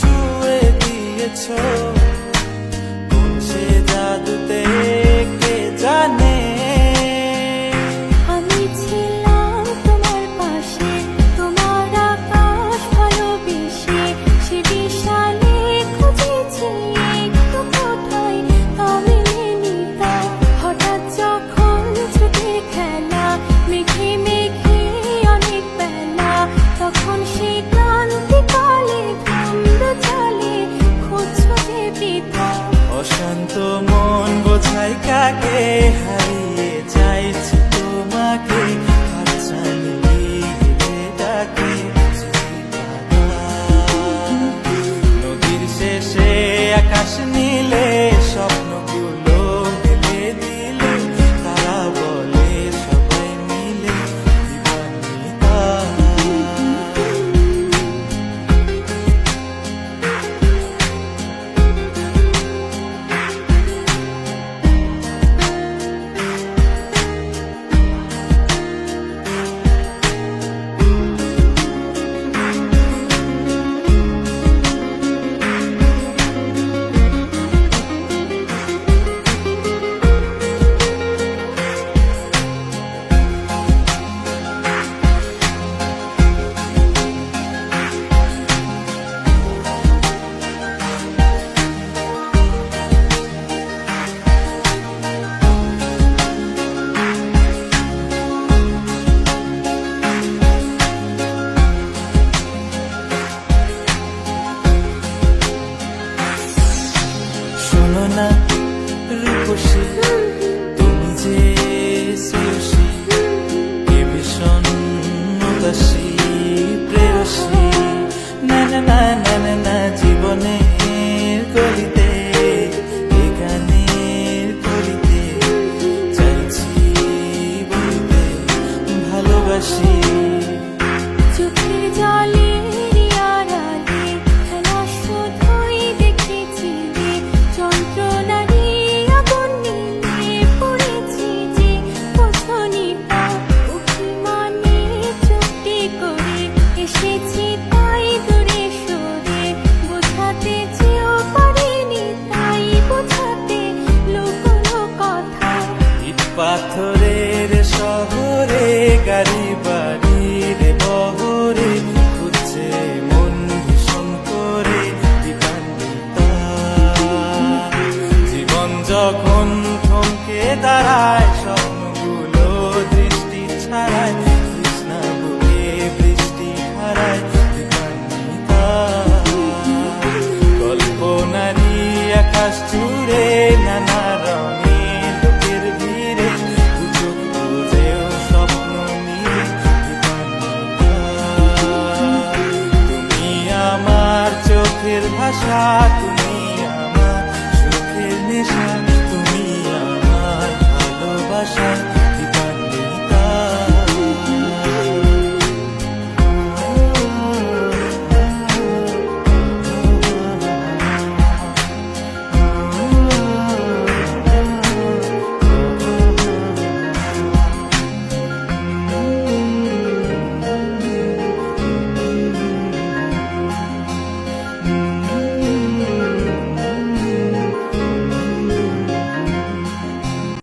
to it be a. পাথরের শহরে গাড়ি বাড়ির বহরে খুঁজছে মন ভীষণ করে জীবন যখন থমকে দাঁড়ায়, স্বপ্নগুলো দৃষ্টি ছাড়ায়, কৃষ্ণা বুকে hayat